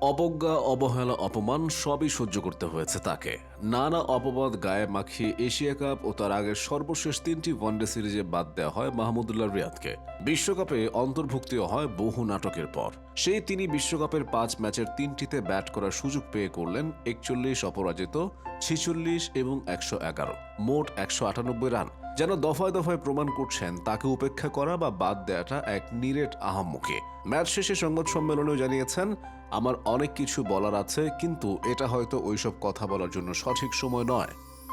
অবজ্ঞা, অবহেলা, অপমান সবই সহ্য করতে হয়েছে তাকে। নানা অপবাদ গায়ে মাখিয়ে এশিয়া কাপ ও তার আগের সর্বশেষ তিনটি ওয়ানডে সিরিজে বাদ দেওয়া হয় মাহমুদুল্লাহ রিয়াদকে। বিশ্বকাপে অন্তর্ভুক্তিও হয় বহু নাটকের পর। সেই তিনি বিশ্বকাপের পাঁচ ম্যাচের তিনটিতে ব্যাট করার সুযোগ পেয়ে করলেন একচল্লিশ অপরাজিত, ছিচল্লিশ এবং একশো এগারো। মোট একশো আটানব্বই রান। যেন দফায় দফায় প্রমাণ করছেন, তাকে উপেক্ষা করা বা বাদ দেওয়াটা এক নিরেট আহাম্মুখী ম্যাচ শেষে সংবাদ সম্মেলনেও জানিয়েছেন, আমার অনেক কিছু বলার আছে, কিন্তু এটা হয়তো ওইসব কথা বলার জন্য সঠিক সময় নয়।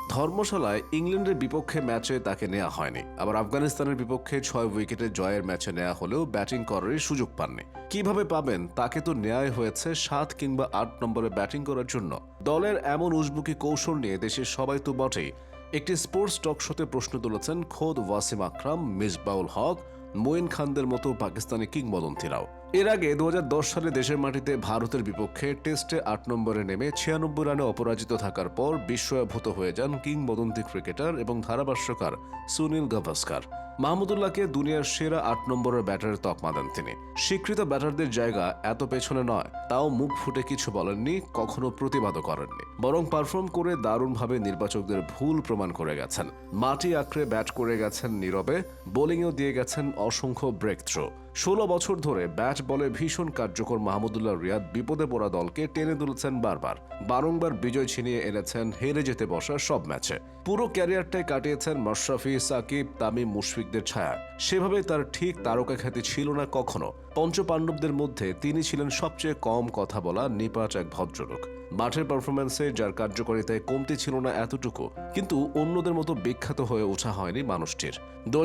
ধর্মশালায় ইংল্যান্ডের বিপক্ষে ম্যাচে তাকে নেওয়া হয়নি। আবার আফগানিস্তানের বিপক্ষে ছয় উইকেটে জয়ের ম্যাচে নেওয়া হলেও ব্যাটিং করারই সুযোগ পাননি। কীভাবে পাবেন, তাকে তো নেওয়াই হয়েছে সাত কিংবা আট নম্বরে ব্যাটিং করার জন্য। দলের এমন উজবুকি কৌশল নিয়ে দেশের সবাই তো বটেই। একটি স্পোর্টস টক শোতে প্রশ্ন তুলেছেন খোদ ওয়াসিম আকরাম, মিসবাউল হক মোয়েন খানদের মতো পাকিস্তানি কিংবদন্তিরাও। এর আগে দু হাজার দশ সালে দেশের মাটিতে ভারতের বিপক্ষে টেস্টে আট নম্বরে নেমে ছিয়ানব্বই রানে অপরাজিত থাকার পর বিস্ময়ভূত হয়ে যান কিংবদন্তি ক্রিকেটার এবং ধারাভাষ্যকার সুনীল গাভাস্কার। মাহমুদুল্লাহকে দুনিয়ার সেরা আট নম্বরের ব্যাটারের তকমা দেন তিনি। স্বীকৃত ব্যাটারদের জায়গা এত পেছনে নয়, তাও মুখ ফুটে কিছু বলেননি, কখনো প্রতিবাদও করেননি। বরং পারফর্ম করে দারুণভাবে নির্বাচকদের ভুল প্রমাণ করে গেছেন। মাটি আঁকড়ে ব্যাট করে গেছেন নীরবে বোলিংও দিয়ে গেছেন অসংখ্য ব্রেক থ্রো ষোলো বছর ধরে ব্যাট বলে ভীষণ কার্যকর মাহমুদুল্লাহ রিয়াদ বিপদে পড়া দলকে টেনে তুলেছেন বারবার। বারংবার বিজয় ছিনিয়ে এনেছেন হেরে যেতে বসা সব ম্যাচে। পুরো ক্যারিয়ারটাই কাটিয়েছেন মাশরাফি, সাকিব, তামিম, মুশফিকদের ছায়া। সেভাবে তার ঠিক তারকা খ্যাতি ছিল না কখনো। পঞ্চপাণ্ডবদের মধ্যে তিনি ছিলেন সবচেয়ে কম কথা বলা নিপাট এক ভদ্রলোক। মাঠের পারফরম্যান্সে যার কার্যকারিতায় কমতি ছিল না এতটুকু, কিন্তু অন্যদের মতো বিখ্যাত হয়ে ওঠা হয়নি মানুষটির। দু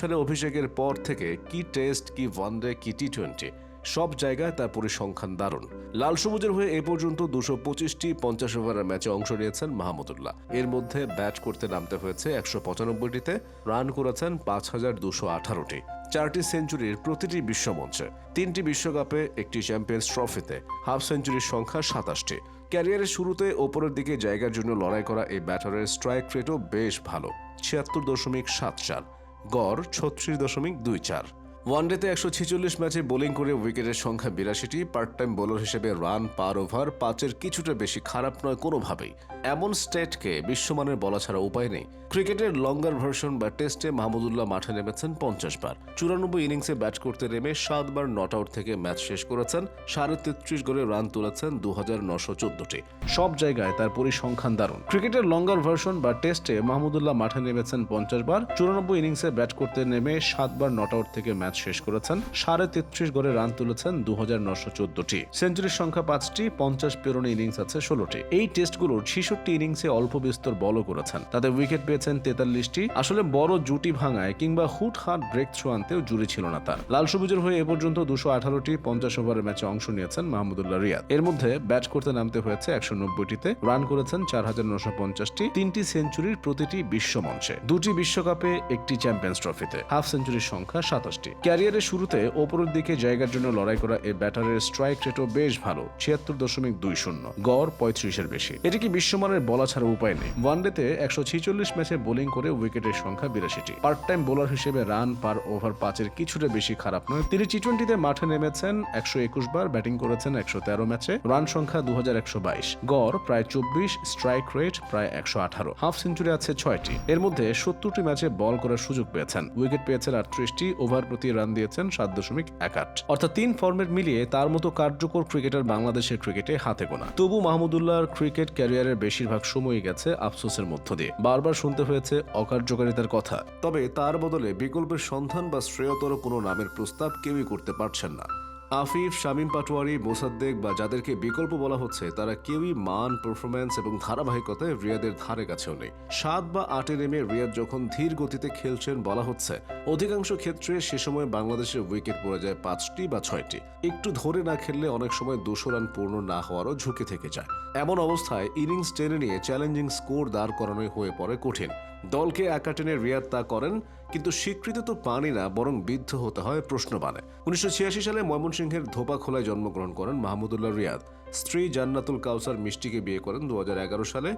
সালে অভিষেকের পর থেকে কি টেস্ট, কি ওয়ানডে, কি টি টোয়েন্টি সব জায়গায় তার পরিসংখ্যান দারুণ। লাল সবুজের হয়ে এ পর্যন্ত দুশো পঁচিশটি পঞ্চাশ ওভারের ম্যাচে অংশ নিয়েছেন মাহমুদুল্লাহ এর মধ্যে ব্যাট করতে নামতে হয়েছে একশো পঁচানব্বইটিতে, রান করেছেন পাঁচ হাজার দুশো আঠারোটি। চারটি সেঞ্চুরির প্রতিটি বিশ্বমঞ্চে। তিনটি বিশ্বকাপে একটি চ্যাম্পিয়ন্স ট্রফিতে। হাফ সেঞ্চুরির সংখ্যা সাতাশটি। ক্যারিয়ারের শুরুতে ওপরের দিকে জায়গার জন্য লড়াই করা এই ব্যাটারের স্ট্রাইক রেটও বেশ ভালো, ছিয়াত্তর দশমিক সাত চার, গড় ছত্রিশ দশমিক দুই চার। ওয়ানডেতে একশো ছেচল্লিশ ম্যাচে বোলিং করে উইকেটের সংখ্যা বিরাশিটি পার্ট টাইম বোলার হিসেবে রান, পার ওভার, পাঁচের কিছুটা বেশি খারাপ নয় কোনোভাবেই। এমন স্টেটকে বিশ্বমানের বলা ছাড়া উপায় নেই। ক্রিকেটের লঙ্গার ভার্সন বা টেস্টে মাহমুদুল্লাহ মাঠে নেমেছেন পঞ্চাশ বার। চুরানব্বই ইনিংসে ব্যাট করতে নেমে সাতবার নট আউট থেকে ম্যাচ শেষ করেছেন। সাড়ে তেত্রিশ গড়ে রান তুলেছেন দু হাজার নশো চোদ্দটি। সব জায়গায় তার পরিসংখ্যান দারুণ। ক্রিকেটের লঙ্গার ভার্সন বা টেস্টে মাহমুদুল্লাহ মাঠে নেমেছেন পঞ্চাশ বার। চুরানব্বই ইনিংসে ব্যাট করতে নেমে সাতবার নট আউট থেকে ম্যাচ শেষ করেছেন। সাড়ে তেত্রিশ গড়ে রান তুলেছেন দু হাজার নশো চোদ্দটি। সেঞ্চুরির সংখ্যা পাঁচটি, পঞ্চাশ পেরোনো ইনিংস আছে ষোলোটি। এই টেস্টগুলোর ছিষট্টি ইনিংসে অল্প বিস্তর বলও করেছেন। তাতে উইকেট পেয়েছেন তেতাল্লিশটি। আসলে বড় জুটি ভাঙায় কিংবা হুট হাট ব্রেক থ্রো আনতেও জুড়ি ছিল না তার। লাল সবুজের হয়ে এ পর্যন্ত দুশো আঠারোটি, পঞ্চাশ ওভারের ম্যাচে অংশ নিয়েছেন মাহমুদুল্লাহ রিয়াদ। এর মধ্যে ব্যাট করতে নামতে হয়েছে একশো নব্বইটিতে। রান করেছেন চার হাজার নশো পঞ্চাশটি। তিনটি সেঞ্চুরির প্রতিটি বিশ্ব মঞ্চে। দুটি বিশ্বকাপে একটি চ্যাম্পিয়ন্স ট্রফিতে। হাফ সেঞ্চুরির সংখ্যা সাতাশটি। ক্যারিয়ারের শুরুতে ওপরের দিকে জায়গার জন্য লড়াই করা এই ব্যাটারের স্ট্রাইক রেটও বেশ ভালো, ছিয়াত্তর দশমিক দুই শূন্য। গড় পঁয়ত্রিশের বেশি। এটি কি বিশ্বমানের বলা ছাড়া উপায় নেই? ওয়ানডেতে একশো ছিচল্লিশ ম্যাচে বোলিং করে উইকেটের সংখ্যা বিরাশিটি। পার্ট টাইম বোলার হিসেবে রান পার ওভার পাঁচের কিছুটা বেশি খারাপ নয়। তিনি টি টোয়েন্টিতে মাঠে নেমেছেন, একশো একুশ বার ব্যাটিং করেছেন একশো তেরো ম্যাচে। রান সংখ্যা দু হাজার একশো বাইশ। গড় প্রায় চব্বিশ স্ট্রাইক রেট প্রায় একশো আঠারো। হাফ সেঞ্চুরি আছে ছয়টি। এর মধ্যে সত্তরটি ম্যাচে বল করার সুযোগ পেয়েছেন। উইকেট পেয়েছেন আটত্রিশটি ওভার প্রতি রান দিয়েছেন সাত দশমিক এক আট। অর্থাৎ তিন ফর্মেট মিলিয়ে তার মতো কার্যকর ক্রিকেটার বাংলাদেশের ক্রিকেটে হাতে গোনা। তবু মাহমুদুল্লাহর ক্রিকেট ক্যারিয়ারের বেশিরভাগ সময়ই গেছে আফসোসের মধ্য দিয়ে। বারবার শুনতে হয়েছে অকার্যকারিতার কথা। তবে তার বদলে বিকল্পের সন্ধান বা শ্রেয়তর কোনো নামের প্রস্তাব কেউই করতে পারছেন না। আফিফ, শামীম পাটোয়ারি, মোসাদ্দেক বা যাদেরকে বিকল্প বলা হচ্ছে, তারা কেউই মান পারফরম্যান্স এবং ধারাবাহিকতায় রিয়াদের ধারে কাছেও নেই। সাত বা আটে নেমে রিয়াদ যখন ধীর গতিতে খেলছেন বলা হচ্ছে, অধিকাংশ ক্ষেত্রে সে সময় বাংলাদেশের উইকেট পড়ে যায় পাঁচটি বা ছয়টি। একটু ধরে না খেললে অনেক সময় দুশো রান পূর্ণ না হওয়ারও ঝুঁকি থেকে যায়। এমন অবস্থায় ইনিংস টেনে নিয়ে চ্যালেঞ্জিং স্কোর দাঁড় করানোই হয়ে পড়ে কঠিন। দলকে একা টেনে রিয়াদ তা করেন, কিন্তু স্বীকৃতি তো পানি না, বরং বিদ্ধ হতে হয় প্রশ্ন বানে উনিশশো সালে ময়মনসিংহের ধোপাখোলায় জন্মগ্রহণ করেন মাহমুদুল্লাহ রিয়াদ। স্ত্রী জান্নাতুল কাউসার মিষ্টিকে বিয়ে করেন দু হাজার এগারো সালে।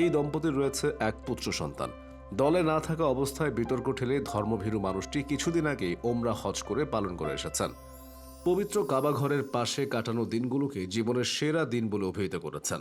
এই দম্পতির রয়েছে এক পুত্র সন্তান। দলে না থাকা অবস্থায় বিতর্ক ঠেলে ধর্মভীরু মানুষটি কিছুদিন আগেই ওমরা হজ করে পালন করে এসেছেন। পবিত্র কাবাঘরের পাশে কাটানো দিনগুলোকে জীবনের সেরা দিন বলে অভিহিত করেছেন।